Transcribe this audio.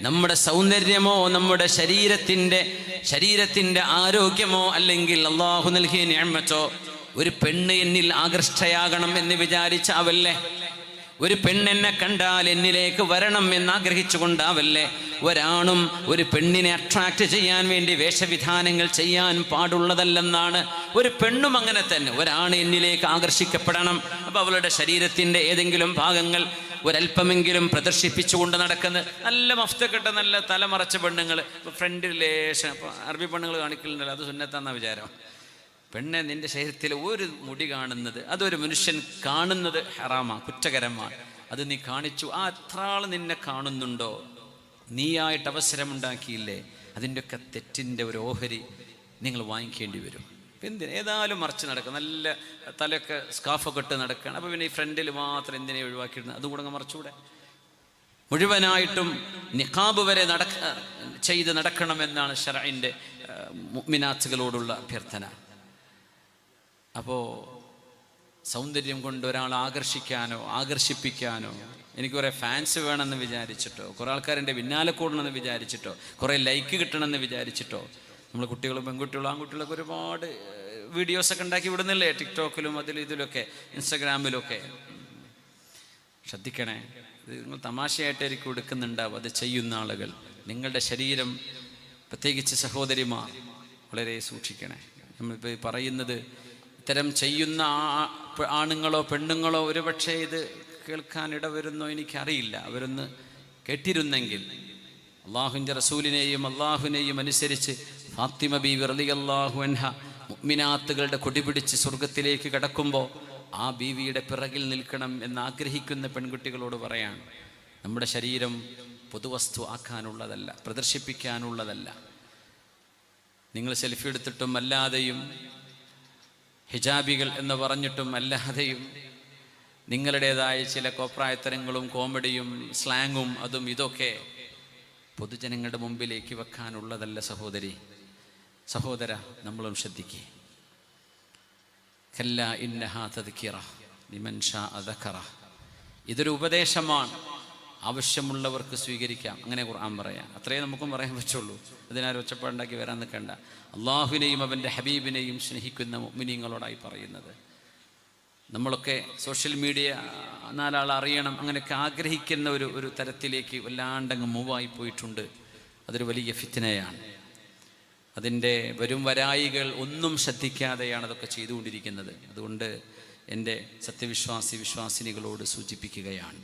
നമ്മുടെ സൗന്ദര്യമോ നമ്മുടെ ശരീരത്തിന്റെ ശരീരത്തിന്റെ ആരോഗ്യമോ അല്ലെങ്കിൽ അള്ളാഹു നൽകിയ ഞാമത്തോ ഒരു പെണ്ണ് എന്നിൽ ആകൃഷ്ടയാകണം എന്ന് വിചാരിച്ചാവല്ലേ? ഒരു പെണ്ണെന്നെ കണ്ടാൽ എന്നിലേക്ക് വരണം എന്ന് ആഗ്രഹിച്ചുകൊണ്ടാവല്ലേ? ഒരാണും ഒരു പെണ്ണിനെ അട്രാക്റ്റ് ചെയ്യാൻ വേണ്ടി വേഷവിധാനങ്ങൾ ചെയ്യാൻ പാടുള്ളതല്ലെന്നാണ്. ഒരു പെണ്ണും അങ്ങനെ തന്നെ. ഒരാണ് എന്നിലേക്ക് ആകർഷിക്കപ്പെടണം. അപ്പോൾ അവളുടെ ശരീരത്തിന്റെ ഏതെങ്കിലും ഭാഗങ്ങൾ ഒരല്പമെങ്കിലും പ്രദർശിപ്പിച്ചുകൊണ്ട് നടക്കുന്ന നല്ല മഫ്തക്കെട്ട നല്ല തലമറച്ച പെണ്ണുങ്ങൾ ഫ്രണ്ട് റിലേഷൻ അപ്പോൾ അറബി പെണ്ണുങ്ങൾ കാണിക്കലുണ്ടല്ലോ അത് സുന്നത്താന്ന വിചാരം. പെണ്ണെ നിന്റെ ശരീരത്തിൽ ഒരു മുടി കാണുന്നത് അതൊരു മനുഷ്യൻ കാണുന്നത് ഹറാമാ കുറ്റകരമാണ് അത് നീ കാണിച്ചു ആ എത്ര ആൾ നിന്നെ കാണുന്നുണ്ടോ? നീയായിട്ട് അവസരമുണ്ടാക്കിയില്ലേ? അതിന്റെയൊക്കെ തെറ്റിന്റെ ഒരു ഓഹരി നിങ്ങൾ വാങ്ങിക്കേണ്ടി വരും. എന്തിന് ഏതായാലും മറിച്ച് നടക്കുക. നല്ല തലയൊക്കെ സ്കാഫൊക്കെ ഇട്ട് നടക്കുകയാണ്. അപ്പോൾ പിന്നെ ഈ ഫ്രണ്ടിൽ മാത്രം എന്തിനെ ഒഴിവാക്കിയിടുന്നത് അതും കൂടെ അങ്ങ് മറിച്ചുകൂടെ മുഴുവനായിട്ടും നിഖാബ് വരെ നടക്ക ചെയ്ത് നടക്കണമെന്നാണ് ഷറൈന്റെ മിനാത്തുകളോടുള്ള അഭ്യർത്ഥന. അപ്പോൾ സൗന്ദര്യം കൊണ്ട് ഒരാളെ ആകർഷിക്കാനോ ആകർഷിപ്പിക്കാനോ എനിക്ക് കുറേ ഫാൻസ് വേണമെന്ന് വിചാരിച്ചിട്ടോ കുറേ ആൾക്കാരെന്റെ പിന്നാലെ കൂടണമെന്ന് വിചാരിച്ചിട്ടോ കുറേ ലൈക്ക് കിട്ടണമെന്ന് വിചാരിച്ചിട്ടോ നമ്മൾ കുട്ടികളും പെൺകുട്ടികളും ആൺകുട്ടികളൊക്കെ ഒരുപാട് വീഡിയോസൊക്കെ ഉണ്ടാക്കി വിടുന്നില്ലേ? ടിക്ടോക്കിലും അതിലും ഇതിലൊക്കെ ഇൻസ്റ്റഗ്രാമിലൊക്കെ. ശ്രദ്ധിക്കണേ ഇത് നിങ്ങൾ തമാശയായിട്ടായിരിക്കും എടുക്കുന്നുണ്ടാവും അത് ചെയ്യുന്ന ആളുകൾ നിങ്ങളുടെ ശരീരം പ്രത്യേകിച്ച് സഹോദരിമാർ വളരെ സൂക്ഷിക്കണേ. നമ്മളിപ്പോൾ പറയുന്നത് ഇത്തരം ചെയ്യുന്ന ആണുങ്ങളോ പെണ്ണുങ്ങളോ ഒരുപക്ഷെ ഇത് കേൾക്കാൻ ഇടവരുന്നോ എനിക്കറിയില്ല. അവരൊന്ന് കേട്ടിരുന്നെങ്കിൽ അള്ളാഹുന്റെ റസൂലിനെയും അള്ളാഹുവിനെയും അനുസരിച്ച് ഫാത്തിമ ബി അൻഹ മുഗ്മിനാത്തുകളുടെ കൊടിപിടിച്ച് സ്വർഗത്തിലേക്ക് കടക്കുമ്പോൾ ആ ബീവിയുടെ പിറകിൽ നിൽക്കണം എന്ന് ആഗ്രഹിക്കുന്ന പെൺകുട്ടികളോട് പറയാണ്. നമ്മുടെ ശരീരം പൊതുവസ്തു ആക്കാനുള്ളതല്ല പ്രദർശിപ്പിക്കാനുള്ളതല്ല. നിങ്ങൾ സെൽഫി എടുത്തിട്ടും അല്ലാതെയും ഹിജാബികൾ എന്ന് പറഞ്ഞിട്ടും അല്ലാതെയും നിങ്ങളുടേതായ ചില കോപ്രായത്തരങ്ങളും കോമഡിയും സ്ലാങ്ങും അതും ഇതൊക്കെ പൊതുജനങ്ങളുടെ മുമ്പിലേക്ക് വെക്കാനുള്ളതല്ല സഹോദരി. സഹോദര നമ്മളും ശ്രദ്ധിക്കേ. കല്ല ഇന്നഹാ ഇതൊരു ഉപദേശമാണ്. ആവശ്യമുള്ളവർക്ക് സ്വീകരിക്കാം. അങ്ങനെ ഖുർആൻ പറയാം. അത്രേ നമുക്കും പറയാൻ പറ്റുള്ളൂ. അതിനാരും ഒച്ചപ്പാടുണ്ടാക്കി വരാൻ നിൽക്കണ്ട. അള്ളാഹുവിനെയും അവന്റെ ഹബീബിനെയും സ്നേഹിക്കുന്ന മുഅ്മിനീങ്ങളോടായി പറയുന്നത്. നമ്മളൊക്കെ സോഷ്യൽ മീഡിയ നാലാൾ അറിയണം അങ്ങനെയൊക്കെ ആഗ്രഹിക്കുന്ന ഒരു ഒരു തരത്തിലേക്ക് വല്ലാണ്ടങ്ങ് മൂവായി പോയിട്ടുണ്ട്. അതൊരു വലിയ ഫിത്തിനയാണ് അതിന്റെ വരും വരായികൾ ഒന്നും ശ്രദ്ധിക്കാതെയാണ് അതൊക്കെ ചെയ്തുകൊണ്ടിരിക്കുന്നത്. അതുകൊണ്ട് എന്റെ സത്യവിശ്വാസി വിശ്വാസിനികളോട് സൂചിപ്പിക്കുകയാണ്.